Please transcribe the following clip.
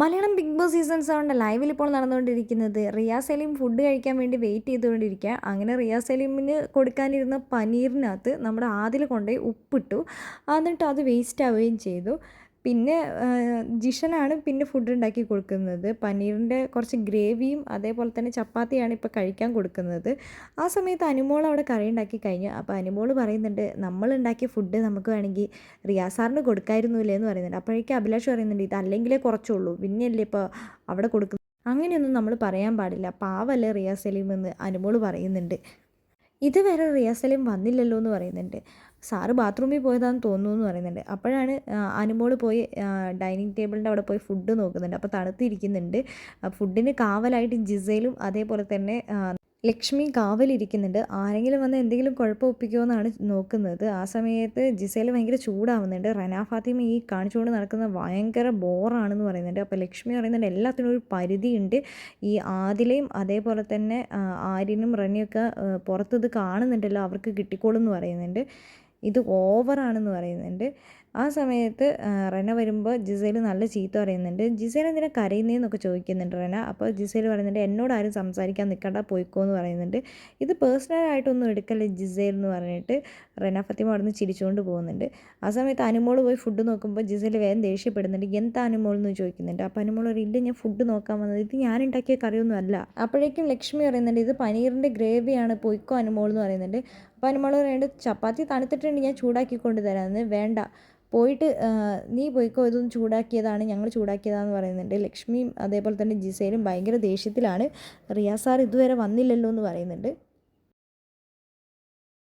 Malayalam big boss season സെവന്റെ ലൈവിൽ ഇപ്പോൾ നടന്നുകൊണ്ടിരിക്കുന്നത് റിയാ സലീം ഫുഡ് കഴിക്കാൻ വേണ്ടി വെയിറ്റ് ചെയ്തുകൊണ്ടിരിക്കുക. അങ്ങനെ റിയാ സലീമിന് കൊടുക്കാനിരുന്ന പനീറിനകത്ത് നമ്മുടെ ആദിൽ കൊണ്ടുപോയി ഉപ്പിട്ടു. എന്നിട്ട് അത് വേസ്റ്റ് ആവുകയും ചെയ്തു. പിന്നെ ജിഷനാണ് പിന്നെ ഫുഡ് ഉണ്ടാക്കി കൊടുക്കുന്നത്. പനീറിന്റെ കുറച്ച് ഗ്രേവിയും അതേപോലെ തന്നെ ചപ്പാത്തിയാണ് ഇപ്പോൾ കഴിക്കാൻ കൊടുക്കുന്നത്. ആ സമയത്ത് അനുമോൾ അവിടെ കറി ഉണ്ടാക്കി കഴിഞ്ഞു. അപ്പോൾ അനുമോൾ പറയുന്നുണ്ട് നമ്മൾ ഉണ്ടാക്കിയ ഫുഡ് നമുക്ക് വേണമെങ്കിൽ റിയാസാറിന് കൊടുക്കായിരുന്നില്ലേ എന്ന് പറയുന്നുണ്ട്. അപ്പോഴേക്കും അഭിലാഷ് പറയുന്നുണ്ട് ഇത് അല്ലെങ്കിലേ കുറച്ചുള്ളൂ. പിന്നെയല്ലേ ഇപ്പോൾ അവിടെ കൊടുക്കുന്നത്? അങ്ങനെയൊന്നും നമ്മൾ പറയാൻ പാടില്ല. പാവല്ലേ റിയാ സലീം എന്ന് അനുമോൾ പറയുന്നുണ്ട്. ഇതുവരെ റിഹേഴ്സലും വന്നില്ലല്ലോ എന്ന് പറയുന്നുണ്ട്. സാറ് ബാത്റൂമിൽ പോയതാണെന്ന് തോന്നുന്നു എന്ന് പറയുന്നുണ്ട്. അപ്പോഴാണ് അനുമോൾ പോയി ഡൈനിങ് ടേബിളിന്റെ അവിടെ പോയി ഫുഡ് നോക്കുന്നുണ്ട്. അപ്പോൾ തണുത്തിരിക്കുന്നുണ്ട്. ഫുഡിന് കാവലായിട്ട് ജിസയിലും അതേപോലെ തന്നെ ലക്ഷ്മി കാവലിരിക്കുന്നുണ്ട്. ആരെങ്കിലും വന്ന് എന്തെങ്കിലും കുഴപ്പം ഒപ്പിക്കുമോ എന്നാണ് നോക്കുന്നത്. ആ സമയത്ത് ജിസയിൽ ഭയങ്കര ചൂടാവുന്നുണ്ട്. റന ഫാത്തിമ ഈ കാണിച്ചുകൊണ്ട് നടക്കുന്ന ഭയങ്കര ബോറാണെന്ന് പറയുന്നുണ്ട്. അപ്പോൾ ലക്ഷ്മി പറയുന്നുണ്ട് എല്ലാത്തിനും ഒരു പരിധിയുണ്ട്. ഈ ആദിലയും അതേപോലെ തന്നെ ആര്യനും റനിയൊക്കെ പുറത്തത് കാണുന്നുണ്ടല്ലോ അവർക്ക് കിട്ടിക്കോളും എന്ന് പറയുന്നുണ്ട്. ഇത് ഓവറാണെന്ന് പറയുന്നുണ്ട്. ആ സമയത്ത് റെന വരുമ്പോൾ ജിസേൽ നല്ല ചീത്ത പറയുന്നുണ്ട്. ജിസേൽ എന്തിനാ കരയുന്നതെന്നൊക്കെ ചോദിക്കുന്നുണ്ട് റെന. അപ്പോൾ ജിസേൽ പറയുന്നുണ്ട് എന്നോട് ആരും സംസാരിക്കാൻ നിൽക്കണ്ട പോയിക്കോ എന്ന് പറയുന്നുണ്ട്. ഇത് പേഴ്സണലായിട്ടൊന്നും എടുക്കല്ലേ ജിസേൽ എന്ന് പറഞ്ഞിട്ട് റെന ഫത്തിമ അവിടെ നിന്ന് ചിരിച്ചുകൊണ്ട് പോകുന്നുണ്ട്. ആ സമയത്ത് അനുമോൾ പോയി ഫുഡ് നോക്കുമ്പോൾ ജിസേൽ വേഗം ദേഷ്യപ്പെടുന്നുണ്ട്. എന്താ അനുമോൾ എന്ന് ചോദിക്കുന്നുണ്ട്. അപ്പോൾ അനുമോൾ ഒരു ഇല്ല ഞാൻ ഫുഡ് നോക്കാൻ വന്നത് ഇത് ഞാൻ ഉണ്ടാക്കിയ കറിയൊന്നും അല്ല. അപ്പോഴേക്കും ലക്ഷ്മി പറയുന്നുണ്ട് ഇത് പനീറിന്റെ ഗ്രേവിയാണ് പോയിക്കോ അനുമോൾ എന്ന് പറയുന്നുണ്ട്. അപ്പോൾ അനുമോൾ പറയുന്നുണ്ട് ചപ്പാത്തി തണുത്തിട്ടുണ്ട് ഞാൻ ചൂടാക്കി കൊണ്ട് തരാമെന്ന് വേണ്ട. പോയിട്ട് നീ പോയിക്കോ ഇതൊന്നും ചൂടാക്കിയതാണ് ഞങ്ങൾ ചൂടാക്കിയതാണെന്ന് പറയുന്നുണ്ട്. ലക്ഷ്മിയും അതേപോലെ തന്നെ ജിസയിലും ഭയങ്കര ദേഷ്യത്തിലാണ്. റിയാസാർ ഇതുവരെ വന്നില്ലല്ലോ എന്ന് പറയുന്നുണ്ട്.